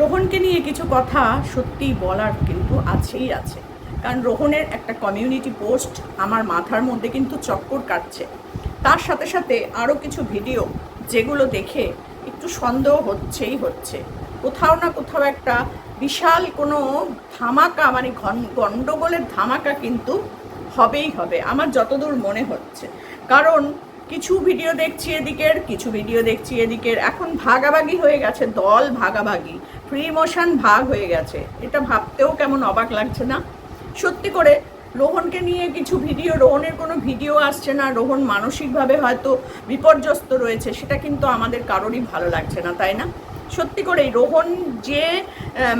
রোহনকে নিয়ে কিছু কথা সত্যিই বলার কিন্তু আছেই আছে। কারণ রোহনের একটা কমিউনিটি পোস্ট আমার মাথার মধ্যে কিন্তু চক্কর কাটছে। তার সাথে সাথে আরও কিছু ভিডিও যেগুলো দেখে একটু সন্দেহ হচ্ছেই হচ্ছে। কোথাও না কোথাও একটা বিশাল কোনো ধামাকা মানে গন্ডগোলের ধামাকা কিন্তু হবেই হবে, আমার যতদূর মনে হচ্ছে। কারণ কিছু ভিডিও দেখছি এদিকের, কিছু ভিডিও দেখছি এদিকের। এখন ভাগাভাগি হয়ে গেছে, দল ভাগাভাগি। ফ্রি মোশন ভাগ হয়ে গেছে। এটা ভাবতেও কেমন অবাক লাগছে না? সত্যি করে, রোহনকে নিয়ে কিছু ভিডিও, রোহনের কোনো ভিডিও আসছে না। রোহন মানসিকভাবে হয়তো বিপর্যস্ত রয়েছে, সেটা কিন্তু আমাদের কারোরই ভালো লাগছে না, তাই না? সত্যি করে রোহন যে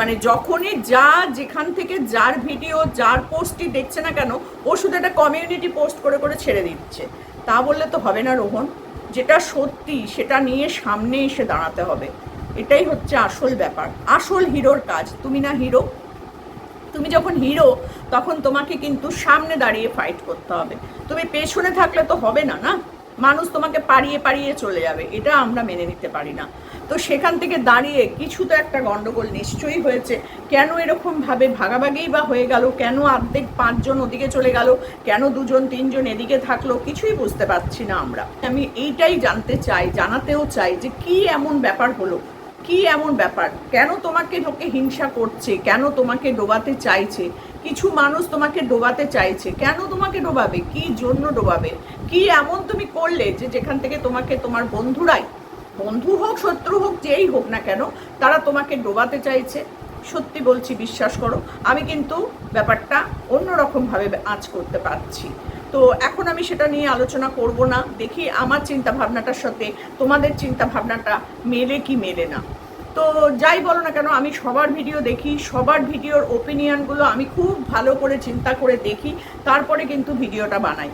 মানে যখনই যা, যেখান থেকে যার ভিডিও, যার পোস্টই দেখছে না কেন, ও শুধু একটা কমিউনিটি পোস্ট করে করে ছেড়ে দিচ্ছে। তা বললে তো হবে না রোহন। যেটা সত্যি, সেটা নিয়ে সামনে এসে দাঁড়াতে হবে। এটাই হচ্ছে আসল ব্যাপার। আসল হিরোর কাজ। তুমি না হিরো? তুমি যখন হিরো, তখন তোমাকে কিন্তু সামনে দাঁড়িয়ে ফাইট করতে হবে। তুমি পেছনে থাকলে তো হবে না না? মানুষ তোমাকে পাড়িয়ে পাড়িয়ে চলে যাবে, এটা আমরা মেনে নিতে পারি না। তো সেখান থেকে দাঁড়িয়ে কিছু তো একটা গন্ডগোল নিশ্চয়ই হয়েছে। কেন এরকমভাবে ভাগাভাগিই বা হয়ে গেল? কেন অর্ধেক পাঁচজন ওদিকে চলে গেল? কেন দুজন, তিনজন এদিকে থাকল? কিছুই বুঝতে পারছি না আমরা। আমি এইটাই জানতে চাই, জানাতেও চাই যে কি এমন ব্যাপার হলো? কি এমন ব্যাপার? কেন তোমাকে লোকে হিংসা করছে? কেন তোমাকে ডোবাতে চাইছে? কিছু মানুষ তোমাকে ডোবাতে চাইছে। কেন তোমাকে ডোবাবে? কি জন্য ডোবাবে? কি এমন তুমি করলে যে যেখান থেকে তোমাকে তোমার বন্ধুরাই, বন্ধু হোক, শত্রু হোক, যেই হোক না কেন, তারা তোমাকে ডোবাতে চাইছে? সত্যি বলছি, বিশ্বাস করো, আমি কিন্তু ব্যাপারটা অন্যরকমভাবে আঁচ করতে পারছি। তো এখন আমি সেটা নিয়ে আলোচনা করব না। দেখি আমার চিন্তা ভাবনাটার সাথে তোমাদের চিন্তা ভাবনাটা মেলে কি মেলে না। তো যাই বলো না কেন, আমি সবার ভিডিও দেখি, সবার ভিডিওর ওপিনিয়নগুলো আমি খুব ভালো করে চিন্তা করে দেখি, তারপরে কিন্তু ভিডিওটা বানাই।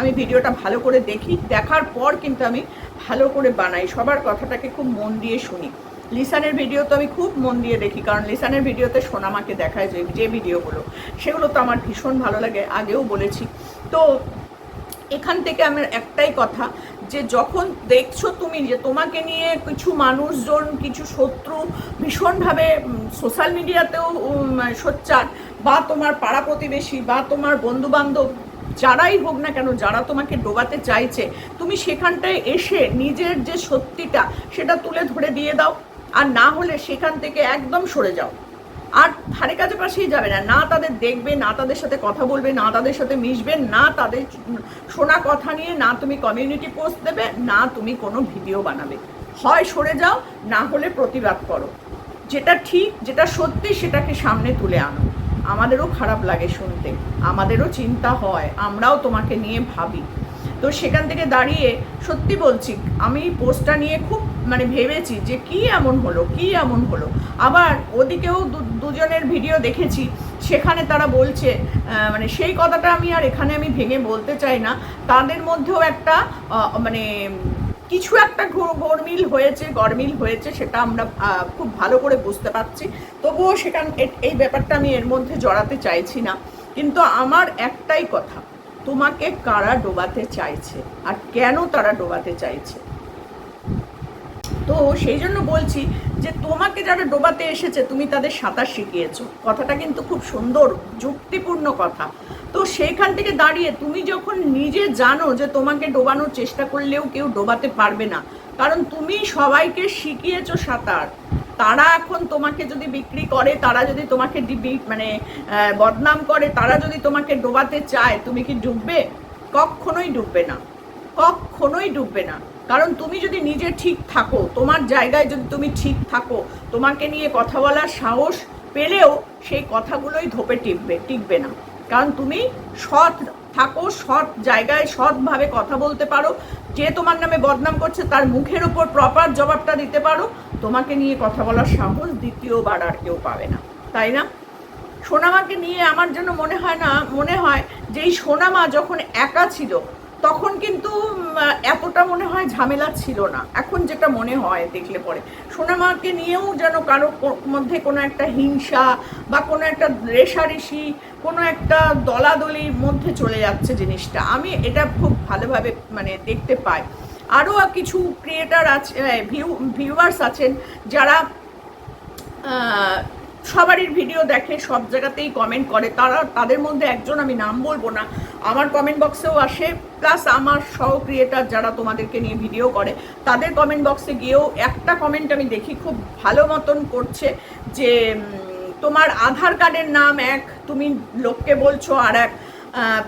আমি ভিডিওটা ভালো করে দেখি, দেখার পর কিন্তু আমি ভালো করে বানাই, সবার কথাটাকে খুব মন দিয়ে শুনি। লিসানের ভিডিও তো আমি খুব মন দিয়ে দেখি, কারণ লিসানের ভিডিওতে সোনামাকে দেখায় যে যে ভিডিওগুলো, সেগুলো তো আমার ভীষণ ভালো লাগে, আগেও বলেছি। তো এখান থেকে আমার একটাই কথা যে যখন দেখছ তুমি যে তোমাকে নিয়ে কিছু মানুষজন, কিছু শত্রু ভীষণভাবে সোশ্যাল মিডিয়াতেও সোচ্চার বা তোমার পাড়া প্রতিবেশী বা তোমার বন্ধু বান্ধব যারাই হোক না কেন, যারা তোমাকে ডোবাতে চাইছে, তুমি সেখানটায় এসে নিজের যে সত্যিটা সেটা তুলে ধরে দিয়ে দাও। আর না হলে সেখান থেকে একদম সরে যাও। আর ধারে কাছে পাশেই যাবে না। না তাদের দেখবে, না তাদের সাথে কথা বলবে, না তাদের সাথে মিশবে, না তাদের শোনা কথা নিয়ে, না তুমি কমিউনিটি পোস্ট দেবে, না তুমি কোনো ভিডিও বানাবে। হয় সরে যাও, না হলে প্রতিবাদ করো। যেটা ঠিক, যেটা সত্যি, সেটাকে সামনে তুলে আনো। আমাদেরও খারাপ লাগে শুনতে। আমাদেরও চিন্তা হয়। আমরাও তোমাকে নিয়ে ভাবি। তো সেখান থেকে দাঁড়িয়ে সত্যি বলছি, আমি পোস্টটা নিয়ে খুব মানে ভেবেছি যে কি এমন হলো, কি এমন হলো। আবার ওদিকেও দুজনের ভিডিও দেখেছি, সেখানে তারা বলছে মানে সেই কথাটা আমি আর এখানে আমি ভেঙে বলতে চাই না। তাদের মধ্যেও একটা মানে কিছু একটা গরমিল হয়েছে গরমিল হয়েছে, সেটা আমরা খুব ভালো করে বুঝতে পারছি। তবুও সেখান এই ব্যাপারটা আমি এর মধ্যে জড়াতে চাইছি না। কিন্তু আমার একটাই কথা, তোমাকে কারা ডোবাতে চাইছে? আর কেন তারা ডোবাতে চাইছে? তো সেই জন্য বলছি যে তোমাকে যারা ডোবাতে এসেছে, তুমি তাদের সাঁতার শিখিয়েছো। কথাটা কিন্তু খুব সুন্দর, যুক্তিপূর্ণ কথা। তো সেইখান থেকে দাঁড়িয়ে তুমি যখন নিজে জানো যে তোমাকে ডোবানোর চেষ্টা করলেও কেউ ডোবাতে পারবে না, কারণ তুমি সবাইকে শিখিয়েছো সাঁতার। তারা এখন তোমাকে যদি বিক্রি করে, তারা যদি তোমাকে মানে বদনাম করে, তারা যদি তোমাকে ডোবাতে চায়, তুমি কি ডুববে? কখনোই ডুববে না। কখনোই ডুববে না। কারণ তুমি যদি নিজে ঠিক থাকো, তোমার জায়গায় যদি তুমি ঠিক থাকো, তোমাকে নিয়ে কথা বলার সাহস পেলেও সেই কথাগুলোই ধোপে টিকবে টিকবে না। কারণ তুমি সৎ থাকো, সৎ জায়গায় সৎভাবে কথা বলতে পারো, যে তোমার নামে বদনাম করছে তার মুখের উপর প্রপার জবাবটা দিতে পারো, তোমাকে নিয়ে কথা বলার সাহস দ্বিতীয়বার আর কেউ পাবে না। তাই না? সোনামাকে নিয়ে আমার জন্য মনে হয় না, মনে হয় যে এই সোনামা যখন একা ছিল তখন কিন্তু এতটা মনে হয় ঝামেলা ছিল না। এখন যেটা মনে হয় দেখলে পরে। সোনামাকে নিয়েও যেন কারও মধ্যে কোনো একটা হিংসা বা কোনো একটা রেশারেশি, কোনো একটা দলাদলির মধ্যে চলে যাচ্ছে জিনিসটা। আমি এটা খুব ভালোভাবে মানে দেখতে পাই। আরও কিছু ক্রিয়েটার আছে ভিউ ভিউয়ার্স আছেন যারা সবারই ভিডিও দেখে, সব জায়গাতেই কমেন্ট করে। তারা, তাদের মধ্যে একজন আমি নাম বলব না। আমার কমেন্ট বক্সেও আসে। প্লাস আমার সহ ক্রিয়েটার যারা তোমাদেরকে নিয়ে ভিডিও করে, তাদের কমেন্ট বক্সে গিয়েও একটা কমেন্ট আমি দেখি, খুব ভালো মতন করছে যে তোমার আধার কার্ডের নাম এক, তুমি লোককে বলছো আর এক।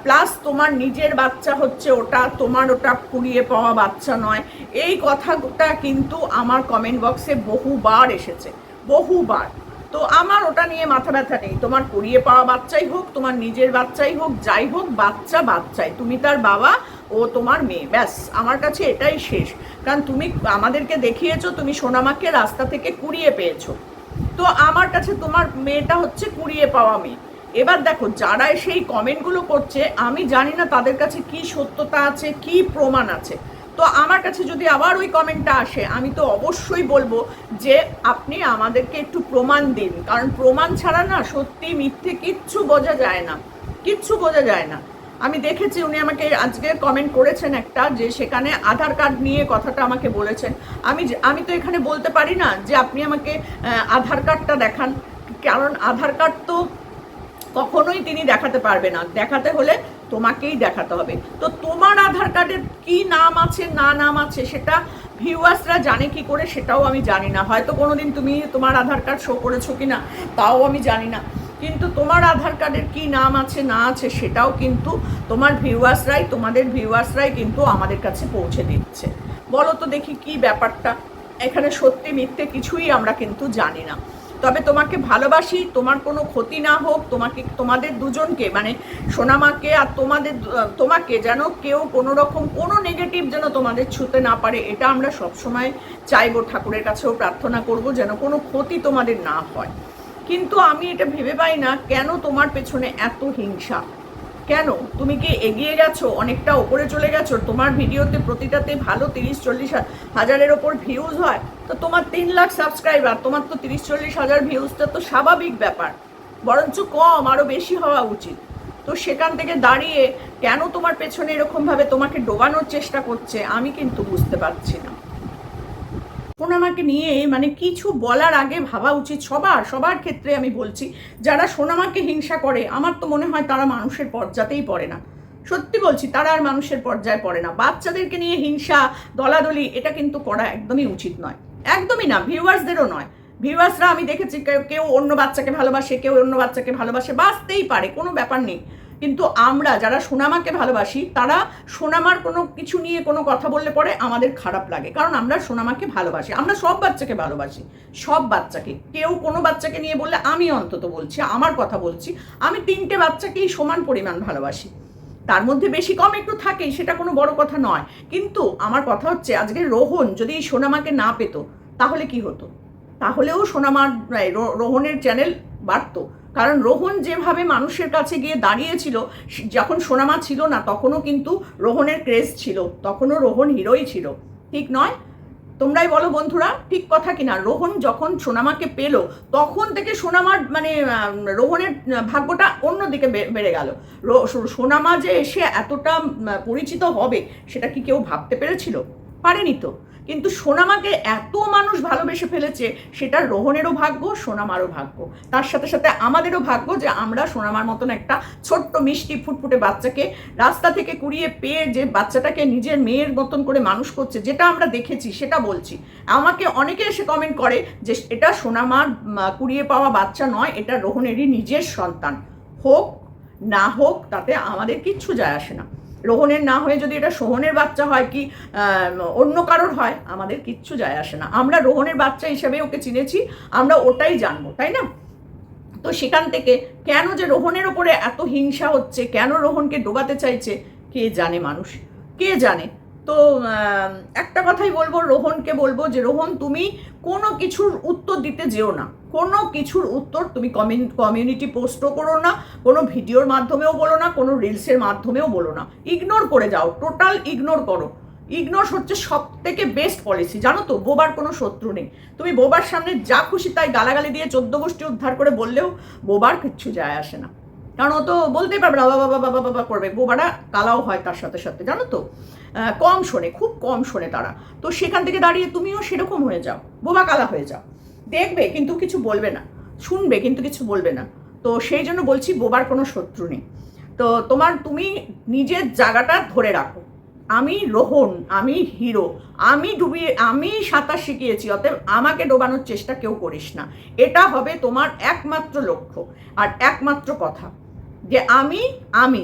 প্লাস তোমার নিজের বাচ্চা হচ্ছে ওটা, তোমার ওটা কুড়িয়ে পাওয়া বাচ্চা নয়। এই কথাটা কিন্তু আমার কমেন্ট বক্সে বহুবার এসেছে। বহুবার। তো আমার ওটা নিয়ে মাথা ব্যথা নেই। তোমার কুড়িয়ে পাওয়া বাচ্চাই হোক, তোমার নিজের বাচ্চাই হোক, যাই হোক, বাচ্চা বাচ্চাই। তুমি তার বাবা, ও তোমার মেয়ে। ব্যাস, আমার কাছে এটাই শেষ। কারণ তুমি আমাদেরকে দেখিয়েছো, তুমি সোনামাকে রাস্তা থেকে কুড়িয়ে পেয়েছ। তো আমার কাছে তোমার মেয়েটা হচ্ছে কুড়িয়ে পাওয়া মেয়ে। এবার দেখো, যারা সেই কমেন্টগুলো করছে, আমি জানি না তাদের কাছে কি সত্যতা আছে, কি প্রমাণ আছে। তো আমার কাছে যদি আবার ওই কমেন্টটা আসে, আমি তো অবশ্যই বলব যে আপনি আমাদেরকে একটু প্রমাণ দিন। কারণ প্রমাণ ছাড়া না সত্যি মিথ্যে কিচ্ছু বোঝা যায় না। কিচ্ছু বোঝা যায় না। আমি দেখেছি উনি আমাকে আজকে কমেন্ট করেছেন একটা যে সেখানে আধার কার্ড নিয়ে কথাটা আমাকে বলেছেন। আমি আমি তো এখানে বলতে পারি না যে আপনি আমাকে আধার কার্ডটা দেখান। কারণ আধার কার্ড তো কখনোই তিনি দেখাতে পারবে না। দেখাতে হলে তোমাকেই দেখাতে হবে। তো তোমার আধার কার্ডের কি নাম আছে, না নাম আছে, সেটা ভিউয়ার্সরা জানে কি করে, সেটাও আমি জানি না। হয়তো কোনোদিন তুমি তোমার আধার কার্ড শো করেছ কি না তাও আমি জানি না। কিন্তু তোমার আধার কার্ডের কি নাম আছে, না আছে, সেটাও কিন্তু তোমার ভিউয়ার্সরাই তোমাদের ভিউয়ার্সরাই কিন্তু আমাদের কাছে পৌঁছে দিচ্ছে। বলো তো দেখি কি ব্যাপারটা? এখানে সত্যি মিথ্যে কিছুই আমরা কিন্তু জানি না। তবে তোমাকে ভালোবাসি, তোমার কোনো ক্ষতি না হোক, তোমাকে, তোমাদের দুজনকে মানে সোনামাকে আর তোমাদের, তোমাকে যেন কেউ কোনো রকম কোনো নেগেটিভ যেন তোমাদের ছুতে না পারে, এটা আমরা সবসময় চাইব, ঠাকুরের কাছেও প্রার্থনা করব যেন কোনো ক্ষতি তোমাদের না হয়। কিন্তু আমি এটা ভেবে পাই না কেন তোমার পেছনে এত হিংসা। কেন? তুমি কি এগিয়ে গেছো অনেকটা ওপরে চলে গেছো। তোমার ভিডিওতে প্রতিটাতে ভালো তিরিশ চল্লিশ হাজারের ওপর ভিউজ হয়। তো তোমার তিন লাখ সাবস্ক্রাইবার তোমার তো তিরিশ চল্লিশ হাজার ভিউজটা তো স্বাভাবিক ব্যাপার। বরঞ্চ কম আরও বেশি হওয়া উচিত। তো সেখান থেকে দাঁড়িয়ে কেন তোমার পেছনে এরকমভাবে তোমাকে ডোবানোর চেষ্টা করছে, আমি কিন্তু বুঝতে পারছি না। সোনামাকে নিয়ে মানে কিছু বলার আগে ভাবা উচিত। সবার সবার ক্ষেত্রে আমি বলছি, যারা সোনামাকে হিংসা করে, আমার তো মনে হয় তারা মানুষের পর্যাতেই পড়ে না। সত্যি বলছি, তারা আর মানুষের পর্যায়ে পড়ে না। বাচ্চাদেরকে নিয়ে হিংসা, দলাদলি, এটা কিন্তু করা একদমই উচিত নয়। একদমই না, ভিউয়ার্সদেরও নয়। ভিউয়ার্সরা আমি দেখেছি, কেউ- কেউ অন্য বাচ্চাকে ভালোবাসে, কেউ অন্য বাচ্চাকে ভালোবাসে, বাঁচতেই পারে, কোনো ব্যাপার নেই। কিন্তু আমরা যারা সোনামাকে ভালোবাসি, তারা সোনামার কোনো কিছু নিয়ে কোনো কথা বললে পরে আমাদের খারাপ লাগে। কারণ আমরা সোনামাকে ভালোবাসি, আমরা সব বাচ্চাকে ভালোবাসি, সব বাচ্চাকে। কেউ কোনো বাচ্চাকে নিয়ে বললে, আমি অন্তত বলছি, আমার কথা বলছি, আমি তিনটে বাচ্চাকেই সমান পরিমাণ ভালোবাসি। তার মধ্যে বেশি কম একটু থাকেই, সেটা কোনো বড় কথা নয়। কিন্তু আমার কথা হচ্ছে, আজকে রোহন যদি এই সোনামাকে না পেত, তাহলে কি হতো? তাহলেও সোনামার রোহনের চ্যানেল বাড়তো। কারণ রোহন যেভাবে মানুষের কাছে গিয়ে দাঁড়িয়েছিল যখন সোনামা ছিল না, তখনও কিন্তু রোহনের ক্রেজ ছিল। তখনও রোহন হিরোই ছিল। ঠিক নয়? তোমরাই বলো বন্ধুরা, ঠিক কথা কিনা রোহন যখন সোনামাকে পেল, তখন থেকে সোনামার মানে রোহনের ভাগ্যটা অন্যদিকে বেড়ে গেল। সোনামা যে এসে এতটা পরিচিত হবে, সেটা কি কেউ ভাবতে পেরেছিল? পারেনি তো। কিন্তু সোনামাকে এত মানুষ ভালোবেসে ফেলেছে, সেটা রোহনেরও ভাগ্য, সোনামারও ভাগ্য। তার সাথে সাথে আমাদেরও ভাগ্য যে আমরা সোনামার মতন একটা ছোট্ট মিষ্টি ফুটফুটে বাচ্চাকে রাস্তা থেকে কুড়িয়ে পেয়ে যে বাচ্চাটাকে নিজের মেয়ের মতন করে মানুষ করছে, যেটা আমরা দেখেছি, সেটা বলছি। আমাকে অনেকে এসে কমেন্ট করে যে এটা সোনামার কুড়িয়ে পাওয়া বাচ্চা নয়, এটা রোহনেরই নিজের সন্তান। হোক, না হোক, তাতে আমাদের কিচ্ছু যায় আসে না। রোহনের না হয়ে যদি এটা সোহনের বাচ্চা হয় কি অন্য কারোর হয়, আমাদের কিচ্ছু যায় আসে না। আমরা রোহনের বাচ্চা হিসেবে ওকে চিনেছি, আমরা ওটাই জানব, তাই না? তো সেখান থেকে কেন যে রোহনের ওপরে এত হিংসা হচ্ছে, কেন রোহনকে ডোবাতে চাইছে, কে জানে মানুষ, কে জানে? তো একটা কথাই বলব, রোহনকে বলব যে, রোহন, তুমি কোনো কিছুর উত্তর দিতে যেও না। কোনো কিছুর উত্তর তুমি কমিউন কমিউনিটি পোস্টও করো না, কোনো ভিডিওর মাধ্যমেও বলো না, কোনো রিলসের মাধ্যমেও বলো না। ইগনোর করে যাও টোটাল ইগনোর করো। ইগনোর হচ্ছে সব থেকে বেস্ট পলিসি জানো তো, বোবার কোনো শত্রু নেই। তুমি বোবার সামনে যা খুশি তাই গালাগালি দিয়ে চোদ্দ গোষ্ঠী উদ্ধার করে বললেও বোবার কিচ্ছু যায় আসে না। কারণ তো বলতেই পারবে না, বাবা বাবা বাবা বাবা করবে। বোবারা কালাও হয় তার সাথে সাথে, জানো তো? কম শোনে, খুব কম শোনে তারা। তো সেখান থেকে দাঁড়িয়ে তুমিও সেরকম হয়ে যাও, বোবা কালা হয়ে যাও। দেখবে কিন্তু কিছু বলবে না, শুনবে কিন্তু কিছু বলবে না। তো সেই জন্য বলছি, বোবার কোনো শত্রু নেই। তো তোমার, তুমি নিজের জায়গাটা ধরে রাখো। আমি রোহন, আমি হিরো, আমি ডুবিয়ে, আমি সাঁতার শিখিয়েছি, অতএব আমাকে ডোবানোর চেষ্টা কেউ করিস না। এটা হবে তোমার একমাত্র লক্ষ্য। আর একমাত্র কথা যে আমি আমি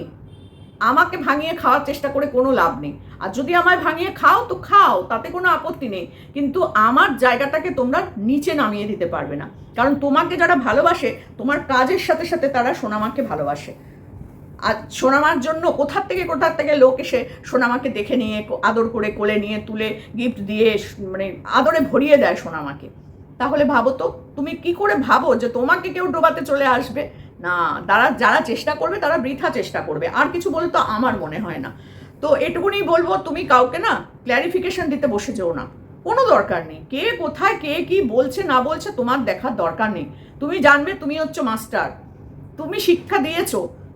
আমাকে ভাঙিয়ে খাওয়ার চেষ্টা করে কোনো লাভ নেই। আর যদি আমায় ভাঙিয়ে খাও তো খাও, তাতে কোনো আপত্তি নেই। কিন্তু আমার জায়গাটাকে তোমরা নিচে নামিয়ে দিতে পারবে না। কারণ তোমাকে যারা ভালোবাসে, তোমার কাজের সাথে সাথে তারা সোনামাকে ভালোবাসে। আর সোনামার জন্য কোথার থেকে কোথার থেকে লোক এসে সোনামাকে দেখে নিয়ে, আদর করে, কোলে নিয়ে, তুলে গিফট দিয়ে মানে আদরে ভরিয়ে দেয় সোনামাকে? তাহলে ভাবো তো, তুমি কি করে ভাবো যে তোমাকে কেউ ডোবাতে চলে আসবে? না, তারা যারা চেষ্টা করবে, তারা বৃথা চেষ্টা করবে। আর কিছু বলে তো আমার মনে হয় না। তো এটুকুনি বলব, তুমি কাউকে না ক্ল্যারিফিকেশন দিতে বসে যেও না। কোনো দরকার নেই। কে কোথায়, কে কি বলছে, না বলছে, তোমার দেখার দরকার নেই। তুমি জানবে, তুমি হচ্ছে মাস্টার। তুমি শিক্ষা দিয়েছ।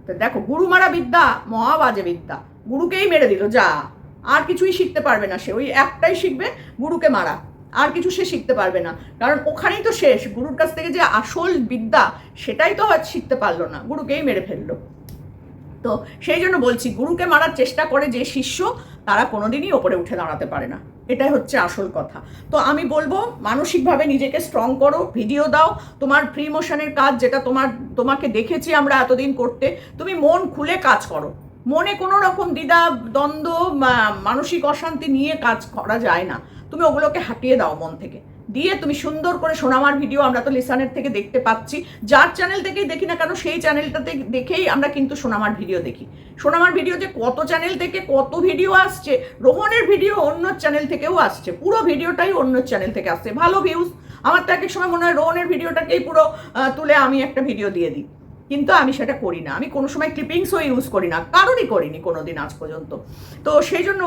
তো দেখো গুরু মারা বিদ্যা, মহাবাজে বিদ্যা। গুরুকেই মেরে দিল, যা। আর কিছুই শিখতে পারবে না সে। ওই একটাই শিখবে, গুরুকে মারা। আর কিছু সে শিখতে পারবে না। কারণ ওখানেই তো শেষ। গুরুর কাছ থেকে যে আসল বিদ্যা, সেটাই তো হয়তো শিখতে পারল না। গুরুকেই মেরে ফেলল। তো সেই জন্য বলছি, গুরুকে মারার চেষ্টা করে যে শিষ্য, তারা কোনোদিনই ওপরে উঠে দাঁড়াতে পারে না। এটাই হচ্ছে আসল কথা। তো আমি বলব, মানসিকভাবে নিজেকে স্ট্রং করো ভিডিও দাও। তোমার ফ্রি মোশনের কাজ যেটা তোমার, তোমাকে দেখেছি আমরা এতদিন করতে, তুমি মন খুলে কাজ করো। মনে কোনো রকম দ্বিধা, দ্বন্দ্ব মানসিক অশান্তি নিয়ে কাজ করা যায় না। তুমি ওগুলোকে হাঁটিয়ে দাও মন থেকে। দিয়ে তুমি সুন্দর করে সোনামার ভিডিও আমরা তো লিসানের থেকে দেখতে পাচ্ছি। যার চ্যানেল থেকেই দেখি না কেন, সেই চ্যানেলটাতে দেখেই আমরা কিন্তু সোনামার ভিডিও দেখি। সোনামার ভিডিও যে কত চ্যানেল থেকে কত ভিডিও আসছে, রোহনের ভিডিও অন্য চ্যানেল থেকেও আসছে। পুরো ভিডিওটাই অন্য চ্যানেল থেকে আসছে। ভালো ভিউজ আমার তো এক সময় মনে হয় রোহনের ভিডিওটাকেই পুরো তুলে আমি একটা ভিডিও দিয়ে দিই। কিন্তু আমি সেটা করি না। আমি কোনো সময় ক্লিপিংসও ইউজ করি না। কারণই করিনি কোনো দিন আজ পর্যন্ত। তো সেই জন্য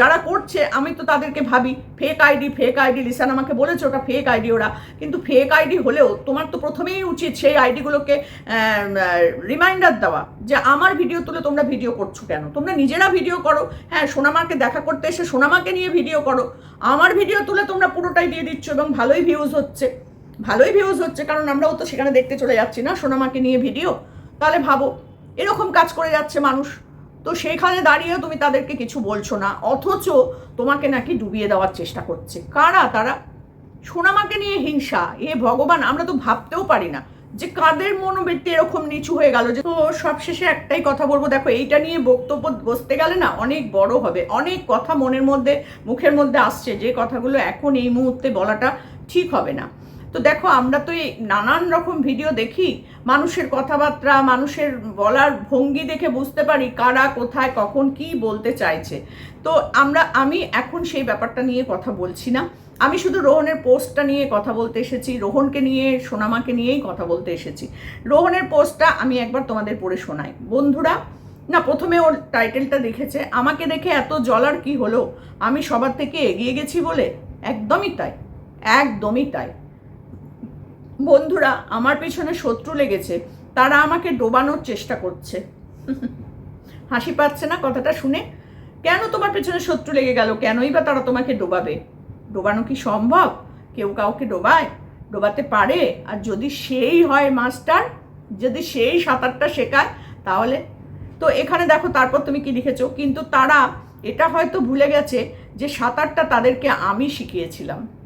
যারা করছে, আমি তো তাদেরকে ভাবি ফেক আইডি ফেক আইডি লিসান আমাকে বলেছে ওটা ফেক আইডি ওরা। কিন্তু ফেক আইডি হলেও তোমার তো প্রথমেই উচিত সেই আইডিগুলোকে রিমাইন্ডার দেওয়া যে আমার ভিডিও তুলে তোমরা ভিডিও করছ কেন? তোমরা নিজেরা ভিডিও করো। হ্যাঁ সোনামাকে দেখা করতে এসে সোনামাকে নিয়ে ভিডিও করো। আমার ভিডিও তুলে তোমরা পুরোটাই দিয়ে দিচ্ছ এবং ভালোই ভিউজ হচ্ছে। ভালোই ভিউজ হচ্ছে, কারণ আমরাও তো সেখানে দেখতে চলে যাচ্ছি না, সোনামাকে নিয়ে ভিডিও তাহলে ভাবো, এরকম কাজ করে যাচ্ছে মানুষ। তো সেইখানে দাঁড়িয়েও তুমি তাদেরকে কিছু বলছো না, অথচ তোমাকে নাকি ডুবিয়ে দেওয়ার চেষ্টা করছে। কারা তারা? সোনামাকে নিয়ে হিংসা, এ ভগবান, আমরা তো ভাবতেও পারি না যে কাদের মনোবৃত্তি এরকম নিচু হয়ে গেল যে তো সবশেষে একটাই কথা বলব, দেখো, এইটা নিয়ে বক্তব্য বসতে গেলে না অনেক বড় হবে। অনেক কথা মনের মধ্যে, মুখের মধ্যে আসছে যে কথাগুলো এখন এই মুহূর্তে বলাটা ঠিক হবে না। তো দেখো, আমরা তো এই নানান রকম ভিডিও দেখি। মানুষের কথাবার্তা, মানুষের বলার ভঙ্গি দেখে বুঝতে পারি কারা কোথায়, কখন কি বলতে চাইছে। তো আমরা, আমি এখন সেই ব্যাপারটা নিয়ে কথা বলছি না। আমি শুধু রোহনের পোস্টটা নিয়ে কথা বলতে এসেছি, রোহনকে নিয়ে, সোনামাকে নিয়েই কথা বলতে এসেছি। রোহনের পোস্টটা আমি একবার তোমাদের পড়ে শোনাই। বন্ধুরা, না, প্রথমে ওর টাইটেলটা দেখেছে। আমাকে দেখে এত জলার কি হলো? আমি সবার থেকে এগিয়ে গেছি বলে? একদমই তাই। একদমই তাই। বন্ধুরা, আমার পেছনে শত্রু লেগেছে। তারা আমাকে ডোবানোর চেষ্টা করছে। হাসি পাচ্ছে না কথাটা শুনে? কেন তোমার পেছনে শত্রু লেগে গেল? কেনই বা তারা তোমাকে ডোবাবে? ডোবানো কি সম্ভব? কেউ কাউকে ডোবায়? ডোবাতে পারে? আর যদি সেই হয় মাস্টার, যদি সেই সাঁতারটা শেখায়, তাহলে? তো এখানে দেখো, তারপর তুমি কি লিখেছো? কিন্তু তারা এটা হয়তো ভুলে গেছে যে সাঁতারটা তাদেরকে আমি শিখিয়েছিলাম।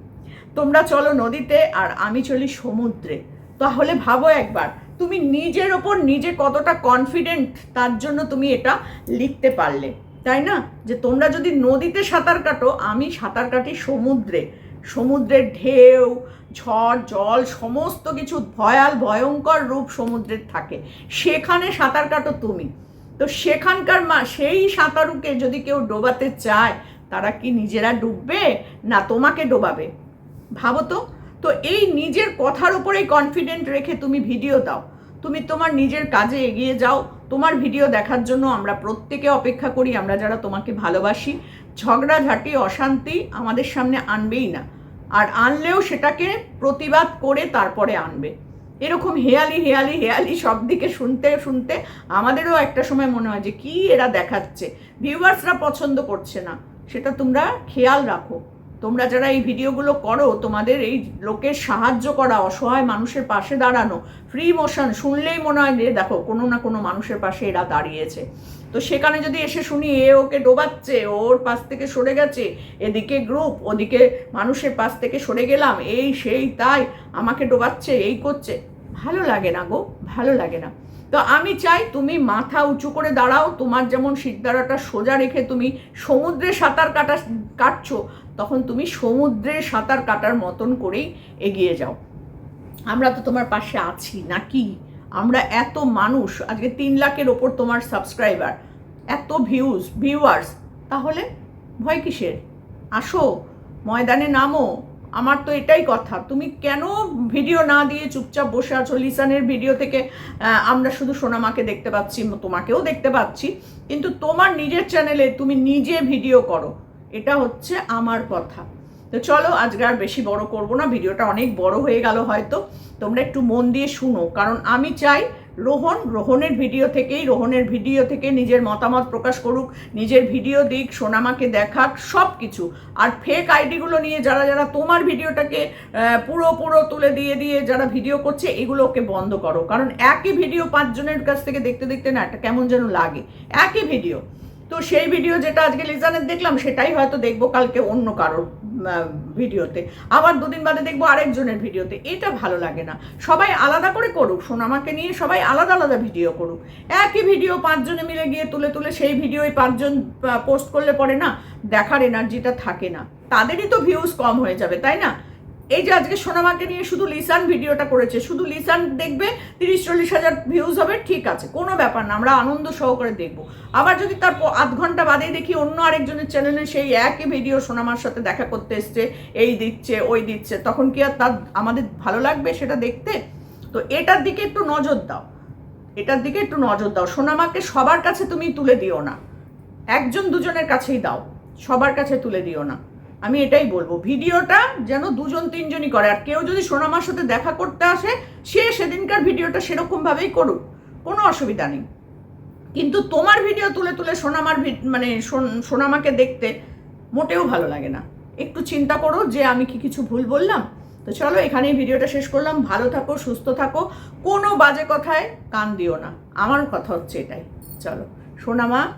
তোমরা চলো নদীতে আর আমি চলি সমুদ্রে। তাহলে ভাবো একবার, তুমি নিজের ওপর নিজে কতটা কনফিডেন্ট তার জন্য তুমি এটা লিখতে পারলে, তাই না? যে তোমরা যদি নদীতে সাঁতার কাটো, আমি সাঁতার কাটি সমুদ্রে। সমুদ্রের ঢেউ, ঝড়, জল, সমস্ত কিছু ভয়াল, ভয়ঙ্কর রূপ সমুদ্রের থাকে। সেখানে সাঁতার কাটো তুমি। তো সেখানকার মা, সেই সাঁতারুকে যদি কেউ ডোবাতে চায়, তারা কি নিজেরা ডুববে না তোমাকে ডোবাবে? ভাবো তো। তো এই নিজের কথার উপরেই কনফিডেন্ট রেখে তুমি ভিডিও দাও। তুমি তোমার নিজের কাজে এগিয়ে যাও। তোমার ভিডিও দেখার জন্য আমরা প্রত্যেকে অপেক্ষা করি, আমরা যারা তোমাকে ভালোবাসি। ঝগড়াঝাটি, অশান্তি আমাদের সামনে আনবেই না। আর আনলেও সেটাকে প্রতিবাদ করে তারপরে আনবে। এরকম হেয়ালি হেয়ালি হেয়ালি সব দিকে শুনতে শুনতে আমাদেরও একটা সময় মনে হয় যে কি এরা দেখাচ্ছে। ভিউয়ার্সরা পছন্দ করছে না। সেটা তোমরা খেয়াল রাখো। তোমরা যারা এই ভিডিওগুলো করো, তোমাদের এই লোকের সাহায্য করা, অসহায় মানুষের পাশে দাঁড়ানো ফ্রি মোশন শুনলেই মনে হয় যে দেখো, কোনো না কোনো মানুষের পাশে এরা দাঁড়িয়েছে। তো সেখানে যদি এসে শুনি, এ ওকে ডোবাচ্ছে, ওর পাশ থেকে সরে গেছে, এদিকে গ্রুপ ওদিকে মানুষের পাশ থেকে সরে গেলাম, এই সেই তাই, আমাকে ডোবাচ্ছে, এই করছে, ভালো লাগে না গো, ভালো লাগে না। তো আমি চাই তুমি মাথা উঁচু করে দাঁড়াও, তোমার যেমন শিরদাঁড়াটা সোজা রেখে তুমি সমুদ্রে সাঁতার কাটা, কাটছো তখন তুমি সমুদ্রে সাঁতার কাটার মতন করেই এগিয়ে যাও। আমরা তো তোমার পাশে আছি নাকি? আমরা এত মানুষ, আজকে তিন লাখের ওপর তোমার সাবস্ক্রাইবার এত ভিউজ ভিউয়ার্স তাহলে ভয় কিসের? আসো, ময়দানে নামো, আমার তো এটাই কথা। তুমি কেন ভিডিও না দিয়ে চুপচাপ বসে আছো? লিসানের ভিডিও থেকে আমরা শুধু সোনামাকে দেখতে পাচ্ছি, তোমাকেও দেখতে পাচ্ছি, কিন্তু তোমার নিজের চ্যানেলে তুমি নিজে ভিডিও করো। এটা হচ্ছে আমার কথা। তো চলো, আজকে আর বেশি বড় করব না, ভিডিওটা অনেক বড় হয়ে গেল হয়তো। তোমরা একটু মন দিয়ে শুনো, কারণ আমি চাই রোহন রোহনের ভিডিও থেকেই, রোহনের ভিডিও থেকে নিজের মতামত প্রকাশ করুক, নিজের ভিডিও দিক, সোনামাকে দেখাক সব কিছু আর ফেক আইডিগুলো নিয়ে যারা যারা তোমার ভিডিওটাকে পুরো পুরো তুলে দিয়ে দিয়ে যারা ভিডিও করছে এগুলোকে বন্ধ করো। কারণ একই ভিডিও পাঁচজনের কাছ থেকে দেখতে দেখতে না, একটা কেমন যেন লাগে। একই ভিডিও। তো সেই ভিডিও যেটা আজকে লিজানের দেখলাম, সেটাই হয়তো দেখব কালকে অন্য কারোর ভিডিওতে আবার দুদিন বাদে দেখব আরেকজনের ভিডিওতে এটা ভালো লাগে না। সবাই আলাদা করে করুক, সোনামাকে নিয়ে সবাই আলাদা আলাদা ভিডিও করুক। একই ভিডিও পাঁচজনে মিলে গিয়ে তুলে তুলে সেই ভিডিওই পাঁচজন পোস্ট করলে পরে না, দেখার এনার্জিটা থাকে না। তাদেরই তো ভিউজ কম হয়ে যাবে, তাই না? এই যে আজকে সোনামাকে নিয়ে শুধু লিসান ভিডিওটা করেছে, শুধু লিসান দেখবে তিরিশ চল্লিশ হাজার ভিউজ হবে, ঠিক আছে, কোনো ব্যাপার না, আমরা আনন্দ সহকারে দেখব। আবার যদি তার আধ ঘণ্টা বাদেই দেখি অন্য আরেকজনের চ্যানেলে সেই একই ভিডিও সোনামার সাথে দেখা করতে এসছে, এই দিচ্ছে, ওই দিচ্ছে, তখন কি আর তার আমাদের ভালো লাগবে সেটা দেখতে? তো এটার দিকে একটু নজর দাও, এটার দিকে একটু নজর দাও, সোনামাকে সবার কাছে তুমি তুলে দিও না, একজন দুজনের কাছেই দাও, সবার কাছে তুলে দিও না। আমি এটাই বলব, ভিডিওটা যেন দুজন তিনজনই করে, আর কেউ যদি সোনামার সাথে দেখা করতে আসে, সে সেদিনকার ভিডিওটা সেরকম ভাবেই করুক, কোনো অসুবিধা নেই। কিন্তু তোমার ভিডিও তুলে তুলে সোনামার মানে সোন- সোনামাকে দেখতে মোটেও ভালো লাগে না। একটু চিন্তা করো যে আমি কি কিছু ভুল বললাম? তো চলো এখানেই ভিডিওটা শেষ করলাম। ভালো থাকো, সুস্থ থাকো, কোনো বাজে কথায় কান দিও না। আমার কথা হচ্ছে এটাই। চলো, সোনামা।